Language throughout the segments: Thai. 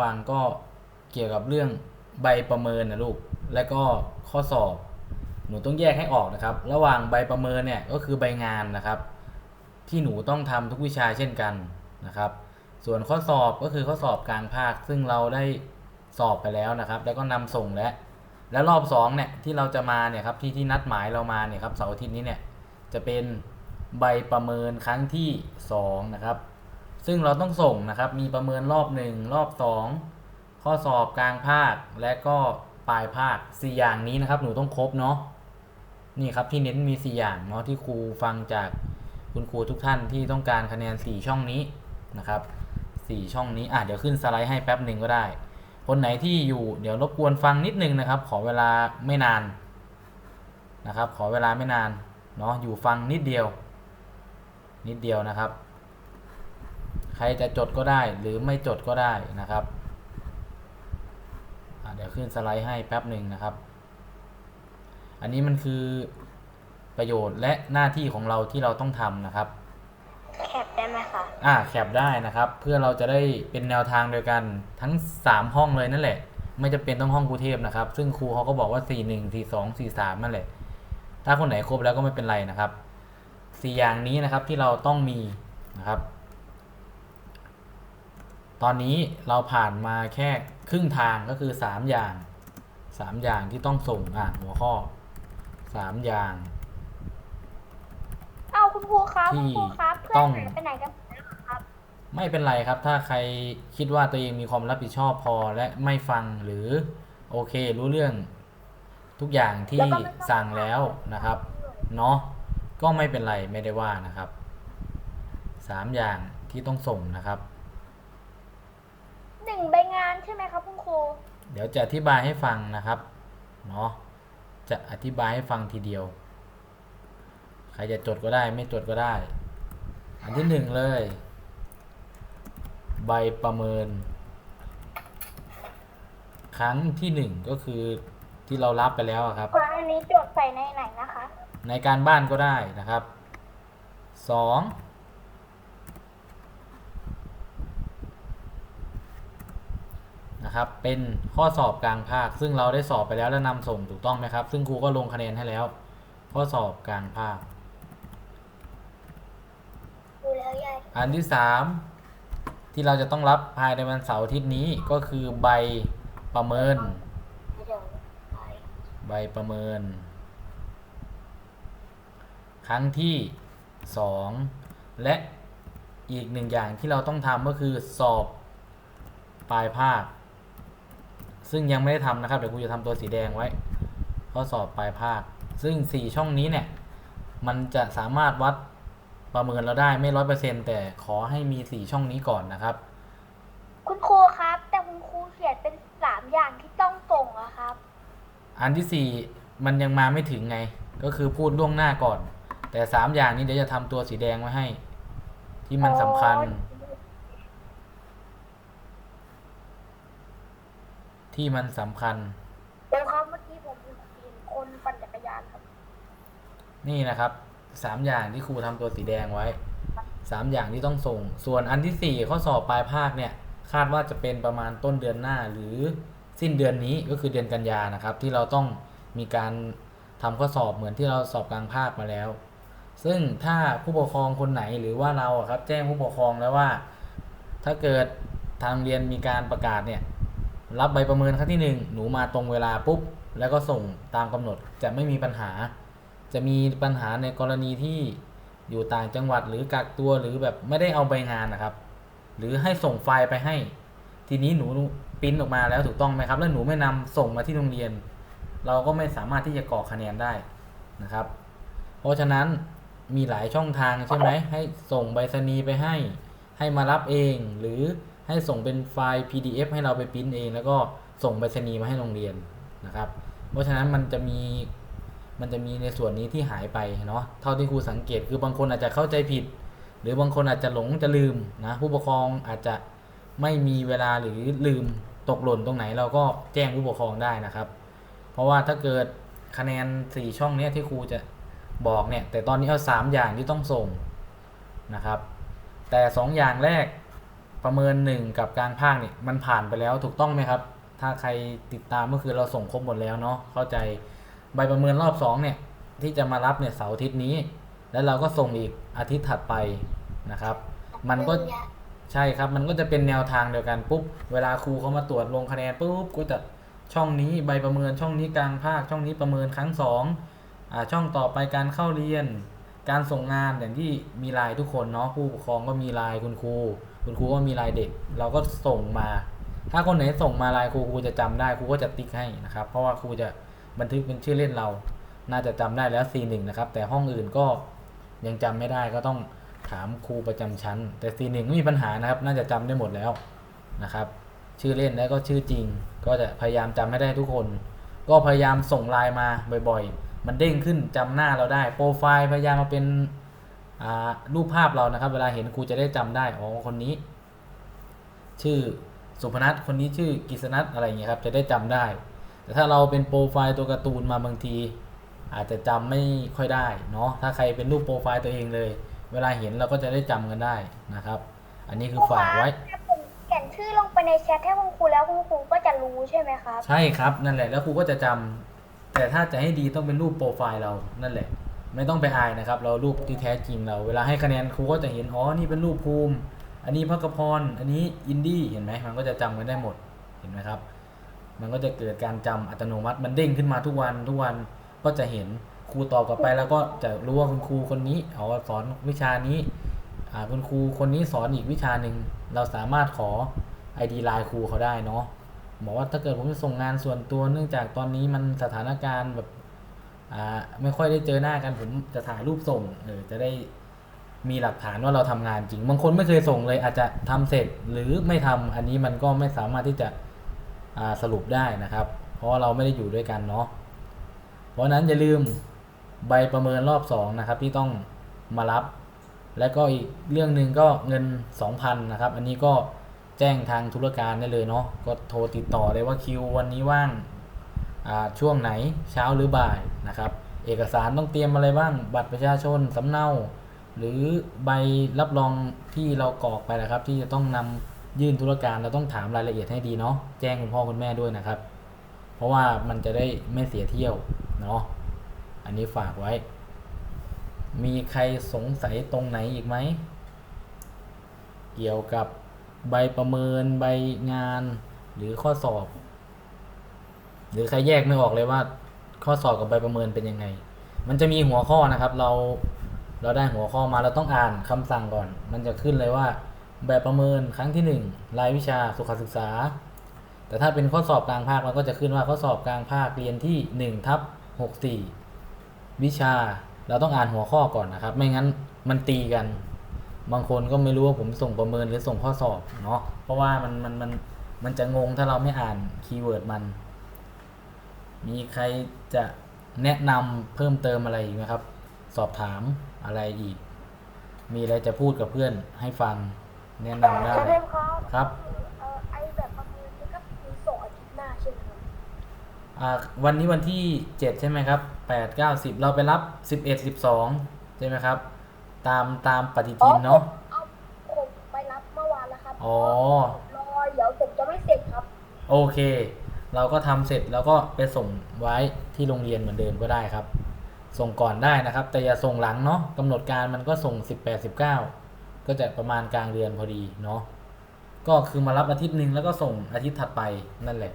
ฟังก็เกี่ยวกับเรื่องใบประเมินนะลูก และก็ข้อสอบ หนูต้องแยกให้ออกนะครับ ระหว่างใบประเมินเนี่ยก็คือใบงานนะครับ ที่หนูต้องทำทุกวิชาเช่นกันนะครับ ส่วนข้อสอบก็คือข้อสอบกลางภาค ซึ่งเราได้สอบไปแล้วนะครับ แล้วก็นำส่งแล้วแล้วรอบสองเนี่ยที่เราจะมาเนี่ยครับที่ที่นัดหมายเรามาเนี่ยครับเสาร์อาทิตย์นี้เนี่ยจะเป็นใบประเมินครั้งที่สองนะครับ ซึ่งเราต้องส่งนะครับ มีประเมินรอบหนึ่งรอบสองข้อสอบกลางภาค และก็ปลายภาคสี่อย่างนี้นะครับ หนูต้องครบเนาะ นี่ครับที่เน้นมีสี่อย่างเนาะที่ครูฟังจากคุณครูทุกท่านที่ต้องการคะแนนสี่ช่องนี้นะครับสี่ช่องนี้ อะเดี๋ยวขึ้นสไลด์ให้แป๊บหนึ่งก็ได้ คนไหนที่อยู่เดี๋ยวรบกวนฟังนิดนึงนะครับ ขอเวลาไม่นานนะครับ ขอเวลาไม่นานเนาะ อยู่ฟังนิดเดียว นิดเดียวนะครับ ใครจะจดก็ได้หรือไม่จดก็ได้นะครับอะเดี๋ยวขึ้นสไลด์ให้แป๊บหนึ่งนะครับ อันนี้มันคือประโยชน์และหน้าที่ของเราที่เราต้องทำนะครับ แคปได้ไหมคะ อ่าแคปได้นะครับ เพื่อเราจะได้เป็นแนวทางเดียวกันทั้ง 3 ห้องเลยนั่นแหละ ไม่จะเป็นต้องห้องครูเทพนะครับ ซึ่งครูเขาก็บอกว่า 4 1 4 2 4 3นั่นแหละ ถ้าคนไหนครบแล้วก็ไม่เป็นไรนะครับสี่อย่างนี้นะครับที่เราต้องมีนะครับ ตอนนี้เราผ่านมาแค่ครึ่งทางก็คือ 3 อย่าง 3 อย่างที่ต้องส่งอะหัวข้อ 3 อย่าง เอาคุณครูครับที่คุณครูครับเพื่ต้ออนงหายไปไหนกันหมดแล้วครับ ไม่เป็นไรครับ ถ้าใครคิดว่าตัวเองมีความรับผิดชอบพอและไม่ฟังหรือโอเครู้เรื่องทุกอย่างที่แล้วก็ไม่ต้อง สั่งแล้วนะครับ เนาะก็ไม่เป็นไรไม่ได้ว่านะครับสามอย่างที่ต้องส่งนะครับหนึ่ งใบงานใช่ไหมครับคุณครู เดี๋ยวจะอธิบายให้ฟังนะครับ เนาะ จะอธิบายให้ฟังทีเดียว ใครจะจดก็ได้ไม่จดก็ได้ อันที่หนึ่งเลย ใบประเมิน ครั้งที่หนึ่งก็คือที่เรารับไปแล้วอะครับ อันนี้จดใส่ในไหนนะคะ ในการบ้านก็ได้นะครับสอง นะครับ เป็นข้อสอบกลางภาค ซึ่งเราได้สอบไปแล้วและนำส่งถูกต้องไหมครับ ซึ่งครูก็ลงคะแนนให้แล้ว ข้อสอบกลางภาคดูแล้วยายอันที่สามที่เราจะต้องรับภายในวันเสาร์อาทิตย์นี้ก็คือใบประเมินเดี๋ยวไปใบประเมิน ครั้งที่สองและอีกหนึ่งอย่างที่เราต้องทำก็คือสอบปลายภาค ซึ่งยังไม่ได้ทำนะครับ เดี๋ยวครูจะทำตัวสีแดงไว้ข้อสอบปลายภาค ซึ่ง 4 ช่องนี้เนี่ย มันจะสามารถวัดประเมินเราได้ไม่ร้อยเปอร์เซ็นแต่ขอให้มี 4 ช่องนี้ก่อนนะครับ คุณครูครับ แต่คุณครูเขียนเป็นสามอย่างที่ต้องส่งอะครับ อันที่สี่มันยังมาไม่ถึงไง ก็คือพูดล่วงหน้าก่อน แต่สามอย่างนี้เดี๋ยวจะทำตัวสีแดงไว้ให้ ที่มันสำคัญ ที่มันสำคัญ เดี๋ยวครับเมื่อกี้ผมเห็นคนปั่นจักรยานครับ นี่นะครับสามอย่างที่ครูทำตัวสีแดงไว้สามอย่างที่ต้องส่ง ส่วนอันที่สี่ข้อสอบปลายภาคเนี่ย คาดว่าจะเป็นประมาณต้นเดือนหน้าหรือสิ้นเดือนนี้ก็คือเดือนกันยานะครับ ที่เราต้องมีการทำข้อสอบเหมือนที่เราสอบกลางภาคมาแล้ว ซึ่งถ้าผู้ปกครองคนไหนหรือว่าเราอะครับแจ้งผู้ปกครองแล้วว่า ถ้าเกิดทางโรงเรียนมีการประกาศเนี่ย รับใบประเมินครั้งที่หนึ่งหนูมาตรงเวลาปุ๊บ แล้วก็ส่งตามกำหนดจะไม่มีปัญหา จะมีปัญหาในกรณีที่อยู่ต่างจังหวัดหรือกักตัวหรือแบบไม่ได้เอาใบงานนะครับ หรือให้ส่งไฟล์ไปให้ ทีนี้หนูปริ้นออกมาแล้วถูกต้องไหมครับ แล้วหนูไม่นำส่งมาที่โรงเรียน เราก็ไม่สามารถที่จะกรอกคะแนนได้นะครับ เพราะฉะนั้นมีหลายช่องทางใช่ไหมให้ส่งใบสนีไปให้ ให้มารับเองหรือ ให้ส่งเป็นไฟล์ PDF ให้เราไปปริ้นเอง แล้วก็ส่งใบสนีย์มาให้โรงเรียนนะครับ เพราะฉะนั้นมันจะมีมันจะมีในส่วนนี้ที่หายไปเนาะเท่าที่ครูสังเกตคือบางคนอาจจะเข้าใจผิด หรือบางคนอาจจะหลงจะลืมนะผู้ปกครองอาจจะไม่มีเวลาหรือลืมตกหล่นตรงไหนเราก็แจ้งผู้ปกครองได้นะครับ เพราะว่าถ้าเกิดคะแนน 4 ช่องเนี้ยที่ครูจะบอกเนี่ยแต่ตอนนี้เอา 3 อย่างที่ต้องส่งนะครับ แต่ 2 อย่างแรก ประเมินหนึ่งกับกลางภาคเนี่ยมันผ่านไปแล้วถูกต้องไหมครับ ถ้าใครติดตามก็คือเราส่งครบหมดแล้วเนาะเข้าใจใบประเมินรอบสองเนี่ยที่จะมารับเนี่ยเสาร์อาทิตย์นี้ แล้วเราก็ส่งอีกอาทิตย์ถัดไปนะครับ มันก็ใช่ครับมันก็จะเป็นแนวทางเดียวกันปุ๊บเวลาครูเขามาตรวจลงคะแนนปุ๊บก็จะช่องนี้ใบประเมินช่องนี้กลางภาคช่องนี้ประเมินครั้งสองอ่าช่องต่อไปการเข้าเรียน การส่งงานอย่างที่มีลน์ทุกคนเนาะผู้ปกครองก็มีลน์คุณครู คุณครูก็มีลน์เด็ก เราก็ส่งมา ถ้าคนไหนส่งมาลน์ครูครูจะจำได้ครูก็จะติ๊กให้นะครับ เพราะว่าครูจะบันทึกเป็นชื่อเล่นเรา น่าจะจำได้แล้ว C1 นะครับ แต่ห้องอื่นก็ยังจำไม่ได้ก็ต้องถามครูประจำชั้น แต่ C1 ไม่มีปัญหานะครับ น่าจะจำได้หมดแล้วนะครับ ชื่อเล่นแล้วก็ชื่อจริง ก็จะพยายามจำให้ได้ทุกคน ก็พยายามส่งไลน์มาบ่อยๆ มันเด้งขึ้นจำหน้าเราได้ โปรไฟล์พยายามมาเป็น รูปภาพเรานะครับ เวลาเห็นครูจะได้จำได้อ๋อคนนี้ ชื่อสุพนัทคนนี้ชื่อกิษณัทอะไรอย่างเงี้ยครับ จะได้จำได้ แต่ถ้าเราเป็นโปรไฟล์ตัวการ์ตูนมาบางที อาจจะจำไม่ค่อยได้เนาะถ้าใครเป็นรูปโปรไฟล์ตัวเองเลย เวลาเห็นเราก็จะได้จำกันได้นะครับ อันนี้คือฝากไว้ถ้าผมเขียนชื่อลงไปในแชทให้คุณครูแล้วคุณครูก็จะรู้ใช่ไหมครับ ใช่ครับนั่นแหละแล้วครูก็จะจำแต่ถ้าจะให้ดีต้องเป็นรูปโปรไฟล์เรานั่นแหละ ไม่ต้องไปอายนะครับ เรารูปที่แท้จริงเรา เวลาให้คะแนนครูก็จะเห็น อ๋อ นี่เป็นรูปภูมิ อันนี้พักพร อันนี้อินดี้เห็นไหมมันก็จะจำกันได้หมด เห็นไหมครับ มันก็จะเกิดการจำอัตโนมัติ มันเด้งขึ้นมาทุกวันทุกวันก็จะเห็นครูตอบกลับไปแล้วก็จะรู้ว่าคุณครูคนนี้เอาสอนวิชานี้คุณครูคนนี้สอนอีกวิชาหนึ่งเราสามารถขอ ID ไลน์ครูเขาได้เนาะบอกว่าถ้าเกิดผมจะส่งงานส่วนตัวเนื่องจากตอนนี้มันสถานการณ์แบบ ไม่ค่อยได้เจอหน้ากันผมจะถ่ายรูปส่งเออจะได้มีหลักฐานว่าเราทำงานจริง บางคนไม่เคยส่งเลยอาจจะทำเสร็จหรือไม่ทำอันนี้มันก็ไม่สามารถที่จะสรุปได้นะครับ เพราะเราไม่ได้อยู่ด้วยกันเนาะเพราะนั้นอย่าลืมใบประเมินรอบสองนะครับที่ต้องมารับ แล้วก็อีกเรื่องหนึ่งก็เงิน 2,000นะครับ อันนี้ก็แจ้งทางธุรการได้เลยเนาะก็โทรติดต่อเลยว่าคิววันนี้ว่าง ช่วงไหนเช้าหรือบ่ายนะครับ เอกสารต้องเตรียมอะไรบ้าง บัตรประชาชนสำเนา หรือใบรับรองที่เรากรอกไปนะครับ ที่จะต้องนำยื่นธุรการเราต้องถามรายละเอียดให้ดีเนาะแจ้งคุณพ่อคุณแม่ด้วยนะครับ เพราะว่ามันจะได้ไม่เสียเที่ยวเนาะอันนี้ฝากไว้ มีใครสงสัยตรงไหนอีกไหม เกี่ยวกับใบประเมินใบงานหรือข้อสอบ หรือใครแยกไม่ออกเลยว่า ข้อสอบกับใบประเมินเป็นยังไง มันจะมีหัวข้อนะครับ เราเราได้หัวข้อมาเราต้องอ่านคำสั่งก่อน มันจะขึ้นเลยว่า แบบประเมินครั้งที่หนึ่งรายวิชาสุขศึกษา แต่ถ้าเป็นข้อสอบกลางภาคเราก็จะขึ้นว่าข้อสอบกลางภาคเรียนที่1ทับ64 วิชาเราต้องอ่านหัวข้อก่อนนะครับ ไม่งั้นมันตีกัน บางคนก็ไม่รู้ว่าผมส่งประเมินหรือส่งข้อสอบเนาะเพราะว่ามันมันมันมันจะงงถ้าเราไม่อ่านคีย์เวิร์ดมัน มีใครจะแนะนำเพิ่มเติมอะไรอีกไหมครับ สอบถามอะไรอีก มีอะไรจะพูดกับเพื่อนให้ฟังแนะนำได้ใช่ไหมครับครับเอ่อไอแบบประเมินนี่ก็มีส่งอาทิตย์หน้าใช่ไหมครับอ่าวันนี้วันที่เจ็ดใช่ไหมครับแปดเก้าสิบเราไปรับสิบเอ็ดสิบสองใช่ไหมครับ ตามตามปฏิทินเนาะ เอาผมไปรับเมื่อวานแล้วครับอ๋อ รอเดี๋ยวผมจะไม่เสร็จครับ โอเค เราก็ทำเสร็จแล้วก็ไปส่งไว้ที่โรงเรียนเหมือนเดิมก็ได้ครับ ส่งก่อนได้นะครับ แต่อย่าส่งหลังเนาะกำหนดการมันก็ส่ง 18 19 ก็จะประมาณกลางเดือนพอดีเนาะก็คือมารับอาทิตย์หนึ่งแล้วก็ส่งอาทิตย์ถัดไปนั่นแหละ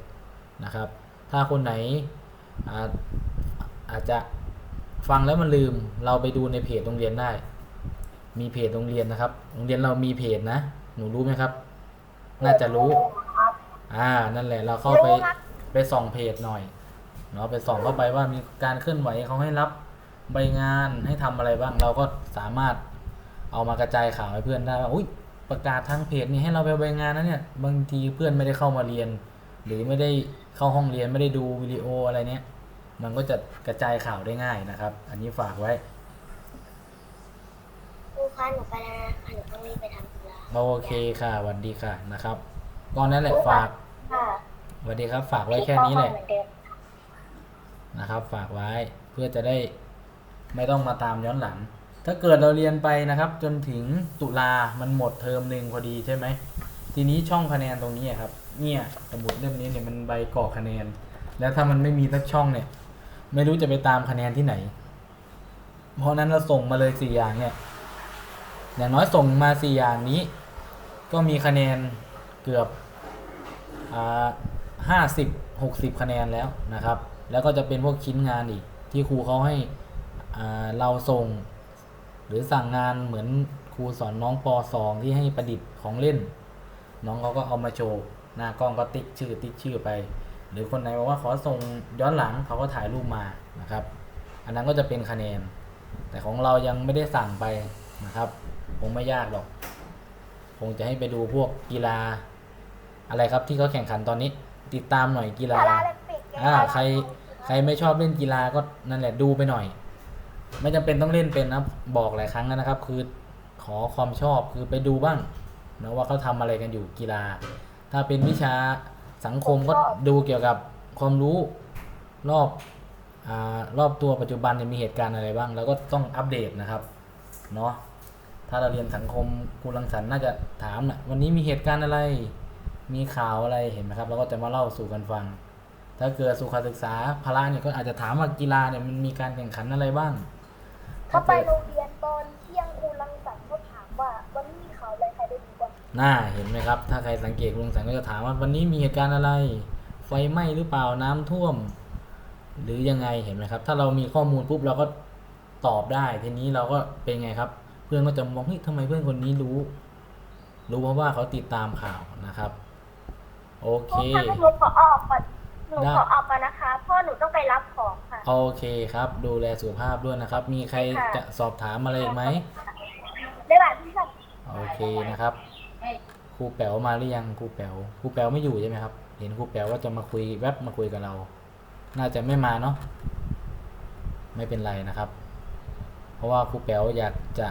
นะครับ ถ้าคนไหนอาอาจจะฟังแล้วมันลืมเราไปดูในเพจโรงเรียนได้ มีเพจโรงเรียนนะครับ โรงเรียนเรามีเพจนะ หนูรู้ไหมครับ น่าจะรู้ อ่า นั่นแหละ เราเข้าไป ไปส่องเพจหน่อยเนาะไปส่องเข้าไปว่ามีการเคลื่อนไหวเขาให้รับใบงานให้ทำอะไรบ้าง เราก็สามารถเอามากระจายข่าวให้เพื่อนได้ว่าอุ้ยประกาศทางเพจนี้ให้เราไปใบงานนะเนี่ยบางทีเพื่อนไม่ได้เข้ามาเรียน หรือไม่ได้เข้าห้องเรียนไม่ได้ดูวิดีโออะไรเนี้ยมันก็จะกระจายข่าวได้ง่ายนะครับ อันนี้ฝากไว้ครูคะหนูไปแล้วนะคะหนูต้องรีบไปทำธุระโอเคค่ะสวัสดีค่ะนะครับก็นั่นแหละฝากค่ะส วัสดีครับ ฝากไว้แค่นี้แหละนะครับ ฝากไว้เพื่อจะได้ไม่ต้องมาตามย้อนหลัง ถ้าเกิดเราเรียนไปนะครับ จนถึงตุลามันหมดเทอมหนึ่งพอดีใช่ไหม ทีนี้ช่องคะแนนตรงนี้ครับ เนี่ยสมุดเล่มนี้เนี่ยมันใบกรอคะแนน แล้วถ้ามันไม่มีสักช่องเนี่ย ไม่รู้จะไปตามคะแนนที่ไหน เพราะนั้นเราส่งมาเลยสี่อย่างเนี่ยอย่างน้อยส่งมาสี่อย่างนี้ ก็มีคะแนนเกือบห้า สิบหกสิบคะแนนแล้วนะครับ แล้วก็จะเป็นพวกชิ้นงานอีก ที่ครูเขาให้เราส่ง หรือสั่งงานเหมือนครูสอนน้องป .2 ที่ให้ประดิษฐ์ของเล่น น้องเขาก็เอามาโชว์หน้ากล้องก็ติ๊กชื่อติ๊กชื่อไป หรือคนไหนบอกว่าขอส่งย้อนหลังเขาก็ถ่ายรูปมานะครับ อันนั้นก็จะเป็นคะแนน แต่ของเรายังไม่ได้สั่งไปนะครับคงไม่ยากหรอก คงจะให้ไปดูพวกกีฬาอะไรครับที่เขาแข่งขันตอนนี้ ติดตามหน่อยกีฬาพาราลิมปิกไงอ่าบใคร ใครไม่ชอบเล่นกีฬาก็นั่นแหละดูไปหน่อย ไม่จำเป็นต้องเล่นเป็นนะบอกหลายครั้งแล้วนะครับ คือขอความชอบคือไปดูบ้างนะว่าเขาทำอะไรกันอยู่กีฬา ถ้าเป็นวิชาสังคมก็ดูเกี่ยวกับความรู้รอบอารอบตัวปัจจุบันเนี่ยมีเหตุการณ์อะไรบ้าง แล้วก็ต้องอัปเดตนะครับเนาะถ้าเราเรียนสังคมครูรังสรรค์น่าจะถามนะวันนี้มีเหตุการณ์อะไร มีข่าวอะไรเห็นไหมครับเราก็จะมาเล่าสู่กันฟัง ถ้าเกิดสุขศึกษาพละเนี่ยก็อาจจะถามว่ากีฬาเนี่ยมันมีการแข่งขันอะไรบ้าง ถ้าไปโรงเรียนตอนเที่ยงครูรังสรรค์เขาถามว่าวันนี้มีข่าวอะไรใครได้ดูบ้างน่าเห็นไหมครับ ถ้าใครสังเกตคุณลุงสังก็จะถามว่าวันนี้มีเหตุการณ์อะไร ไฟไหม้หรือเปล่าน้ำท่วม หรือยังไงเห็นไหมครับ ถ้าเรามีข้อมูลปุ๊บเราก็ตอบได้ ทีนี้เราก็เป็นไงครับ เพื่อนก็จะมองเฮ้ยทำไมเพื่อนคนนี้รู้ รู้เพราะว่าเขาติดตามข่าวนะครับ โอเค ถ้าหนูขอออกก่อนหนูได้ ขอออกก่อนนะคะเพราะหนูต้องไปรับของค่ะ โอเคครับ ดูแลสุขภาพด้วยนะครับ มีใครค่ะ จะสอบถามอะไรอีกไหมได้บ่ายพี่สัน โอเคนะครับ ครูแป๋วมาหรือยังครูแป๋วครูแป๋วไม่อยู่ใช่ไหมครับ เห็นครูแป๋วว่าจะมาคุยแวบมาคุยกับเรา น่าจะไม่มาเนาะ ไม่เป็นไรนะครับ เพราะว่าครูแป๋วอยากจะ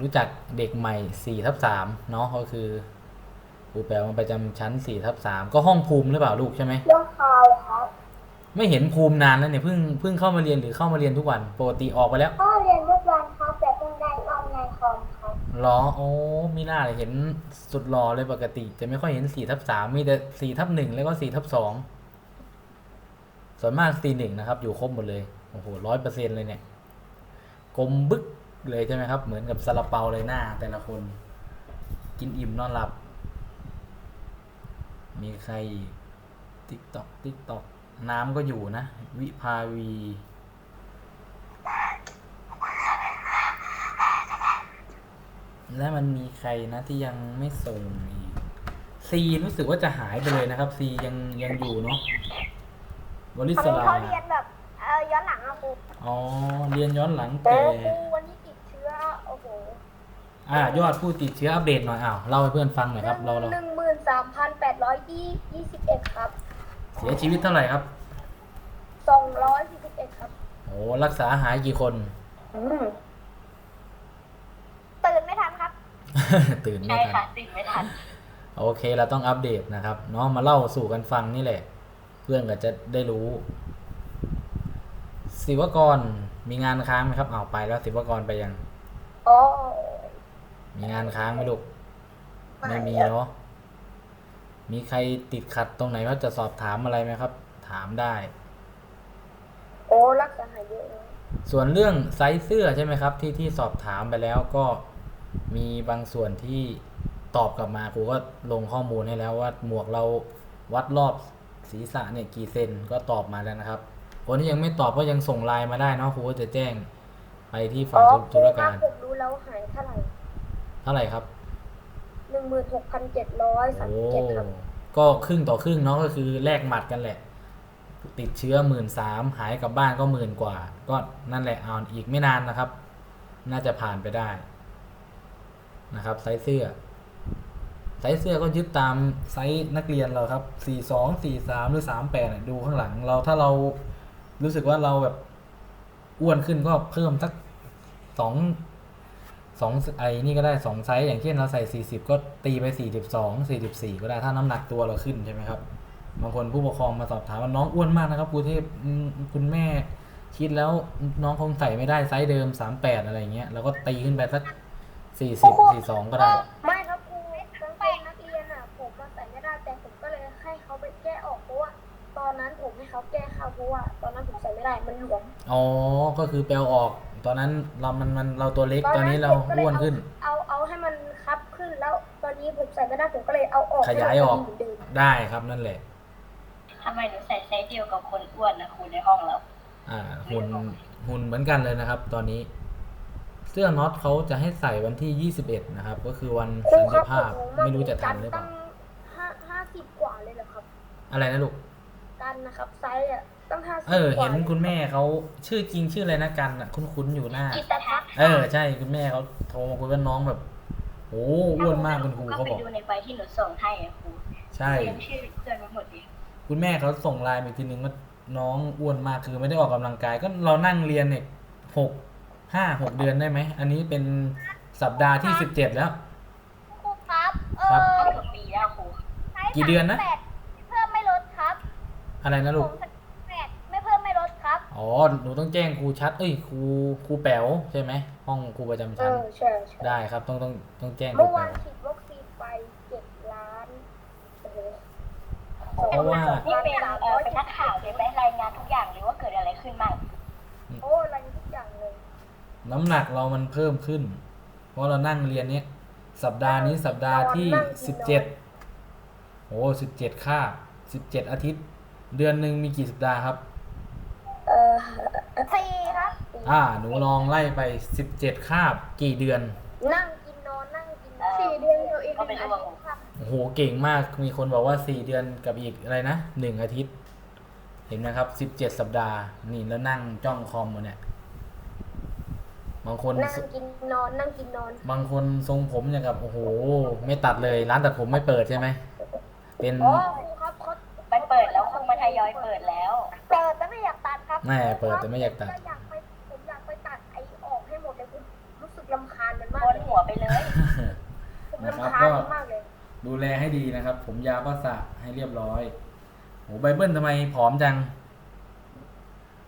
รู้จักเด็กใหม่สี่ทับสามเนาะก็คือ ครูแป๋วมาประจำชั้นสี่ทับสามก็ห้องภูมิหรือเปล่าลูกใช่ไหมเรื่องข่าวครับไม่เห็นภูมินานแล้วเนี่ยเพิ่งเพิ่งเข้ามาเรียนหรือเข้ามาเรียนทุกวันปกติออกไปแล้วพ่อเรียนทุกวันครับแต่เพิ่งได้ออนไลน์คอมครับหรอโอ้มีหน้าเลยเห็นสุดหล่อเลยปกติ จะไม่ค่อยเห็นสี่ทับสามมีแต่สี่ทับหนึ่งแล้วก็สี่ทับสองส่วนมากสี่หนึ่งนะครับ อยู่ครบหมดเลยโอ้โหร้อยเปอร์เซ็นเลยเนี่ยกลมบึกเลยใช่ไหมครับ เหมือนกับซาลาเปาเลยหน้าแต่ละคน กินอิ่มนอนหลับ มีใครติ๊กตอกติ๊กตอกน้ำก็อยู่นะ วิภาวี และมันมีใครนะที่ยังไม่ส่งอีกซีรู้สึกว่าจะหายไปเลยนะครับซียังยังอยู่เนาะวลิคศรั้งนี้ลาเขาเรียนแบบเออย้อนหลังอะครูอ๋อเรียนย้อนหลังแต่แต่ครูวันนี้ติดเชื้อโอ้โหอ่ายอดผู้ติดเชื้ออัปเดตหน่อยอ้าวเล่าให้เพื่อนฟังหน่อยครับเราเราหนึ่งหมื่น สามพันแปดร้อยยี่ยี่สิบเอ็ดครับเสียชีวิตเท่าไหร่ครับ สองร้อยสี่สิบเอ็ดครับ โอ้รักษาหายกี่คนอืมตื่นไม่ทันครับ ตื่นไม่ใช่ทันค่ะตื่นไม่ทัน โอเคเราต้องอัปเดตนะครับเนาะมาเล่าสู่กันฟังนี่แหละ เพื่อนก็จะได้รู้ ศิวกรมีงานค้างไหมครับอ้าวไปแล้วศิวกรไปยัง อ๋อ มีงานค้างไหมลูกไม่มีเนาะ มีใครติดขัดตรงไหนว่าจะสอบถามอะไรไหมครับ ถามได้ โอ้รักษาหายเยอะเลยส่วนเรื่องไซส์เสื้อใช่ไหมครับ ที่ที่สอบถามไปแล้วก็มีบางส่วนที่ตอบกลับมาครูก็ลงข้อมูลให้แล้วว่าหมวกเราวัดรอบศีรษะเนี่ยกี่เซนก็ตอบมาแล้วนะครับ คนที่ยังไม่ตอบก็ยังส่งไลน์มาได้เนาะครูก็จะแจ้งไปที่อ๋ฝ่าอยธุครูรครักาบรผมรู้แล้วหายเท่าไหร่เท่าไหร่ครับ หนึ่งหมื่นหกพันเจ็ดร้อยสามสิบเจ็ดครับ ก็ครึ่งต่อครึ่งเนาะก็คือแลกหมัดกันแหละ ติดเชื้อหมื่นสามหายกลับบ้านก็หมื่นกว่า ก็นั่นแหละเอาอีกไม่นานนะครับ น่าจะผ่านไปได้ นะครับไซส์เสื้อไซส์เสื้อก็ยึดตามไซส์นักเรียนเราครับสี่สองสี่สามหรือสามแปดดูข้างหลังเราถ้าเรารู้สึกว่าเราแบบอ้วนขึ้นก็เพิ่มสักสอง สองไอ้นี่ก็ได้สองไซส์อย่างเช่นเราใส่สี่สิบก็ตีไปสี่สิบสองสี่สิบสี่ก็ได้ถ้าน้ำหนักตัวเราขึ้นใช่ไหมครับบางคนผู้ปกครองมาสอบถามว่าน้องอ้วนมากนะครับครูเทพคุณแม่คิดแล้วน้องคงใส่ไม่ได้ไซส์เดิมสามแปดอะไรเงี้ยเราก็ตีขึ้นไปสัก 40 42 ก็ได้ ไม่ครับครูครั้งแรกนักเรียนอะผมมาใส่ไม่ได้แต่ผมก็เลยให้เขาไปแก้ออกเพราะว่าตอนนั้นผมให้เขาแก้ค่ะเพราะว่าตอนนั้นผมใส่ไม่ได้มันหลวมอ๋อก็คือแปลออก ตอนนั้นเรามันมันเราตัวเล็กตอนนี้เราผมก็ลอ้วนขึ้น เอาเอาให้มันคับขึ้นแล้วตอนนี้ผมใส่ไม่ได้ผมก็เลยเอาออกขยายออก ให้มันพดีเหมือนเดิมได้ครับนั่นแหละ ทำไมหนูใส่ไซส์เดียวกับคนอ้วนนะครูในห้องเรา อ่าหุ่นหุ่นเหมือนกันเลยนะครับ ตอนนี้ เสื้อน็อตเขาจะให้ใส่วันที่ 21 นะครับ ก็คือวันครูสันคติรับภาพผมไม่รู้จะทันหรือเปล่า ตั้งห้าห้าสิบกว่าเลยเหรอครับ อะไรนะลูก กันนะครับไซส์อะ ตั้งห้าสิบเออกว่าเห็นคุณแม่เขาชื่อจริงชื่ออะไรนะกันอะ คุ้นๆอยู่หน้า กิตทัศน์เออ ใช่คุณแม่เขาโทรมาคุยว่าน้องแบบโอ้อ้วนมากคุณครูก็เขาไปบอกดูในใบที่หนูส่งให้อะครูใช่เรียนชื่อเพื่อนมาหมดเลยคุณแม่เขาส่งไลน์มาอีกทีนึงว่าน้องอ้วนมากคือไม่ได้ออกกำลังกาย ก็เรานั่งเรียนเนี่ยหกห้าหกเดือนได้ไหม อันนี้เป็นสัปดาห์ที่สิบเจ็ดแล้วครูครับเอครับอเกือบปีแล้วครูใช้กี่เดือนนะแปดเพิ่มไม่ลดครับ อะไรนะลูก อ๋อ หนูต้องแจ้งครูชัด เอ้ย ครู ครูแป๋วใช่ไหม ห้องครูประจำเอชั้น อใช่ใช่ได้ครับ ต้องต้องต้องแจ้งครูเมื่อแป๋วานว ฉีดวัคซีนไปเจ็ดล้านโอ้โหเพราะว่า นี่เป็นเออเป็นนักข่าวเลยไหมรายงานทุกอย่างเลยว่าเกิดอะไรขึ้นบ้างโอ้อะไรทุกอย่างเลยน้ำหนักเรามันเพิ่มขึ้น เพราะเรานั่งเรียนเนี้ยสัปดาห์นี้สัปดาห์ที่สิบเจ็ดโอ้สิบเจ็ดคาบสิบเจ็ดอาทิตย์ เดือนหนึ่งมีกี่สัปดาห์ครับ เออสี่ครับอ่า หนูลองไล่ไปสิบเจ็ดคาบกี่เดือน นั่งกินนอนนั่งกินนอนเออสี่เดือนเดียวเองก็ไม่รู้ว่าอาทิตย์ค่ะโอ้โหเก่งมากมีคนบอกว่าสี่เดือนกับอีกอะไรนะหนึ่งอาทิตย์ เห็นไหมครับสิบเจ็ดสัปดาห์ นี่แล้วนั่งจ้องคอมมาเนี่ยบางคนนั่งกินนอนนั่งกินนอน บางคนทรงผมอย่างกับโอ้โห ไม่ตัดเลย ร้านตัดผมไม่เปิดใช่ไหมเป็นอ๋อครูครับเขาไปเปิดแล้วคงมาทยอยเปิดแล้วเปิดแต่ไม่ แม่เปิดแต่ไม่อยากตัดผมอยากไปผมอยากไปตัดไอ้ออกให้หมดเลยคุณรู้สึกลำคาญมันมากโกนเลยหัวไปเลย ผมนะครับลำคาญก็ มันมากเลย ดูแลให้ดีนะครับ ผมยาวก็สระให้เรียบร้อยโหไบเบิลทำไมผอมจัง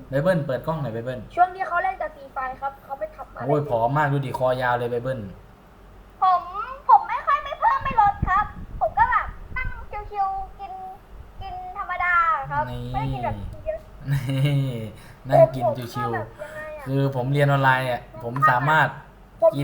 ไบเบิลเปิดกล้องหน่อยไบเบิลช่วงที่เขาเล่นแต่ฟรีไฟครับ เขาไม่ทำอะไรโอ้ยผอมมากดูดิคอยาวเลยไบเบิลผมผมไม่ค่อยไม่เพิ่มไม่ลดครับ ผมก็แบบนั่งชิวๆกินกินธรรมดาครับ นี่ไม่ได้กินแบบเยอะ นี่นั่งกินชิวแบบยังไงๆอะคือผมเรียนออนไลน์อะผมสามารถผมกิน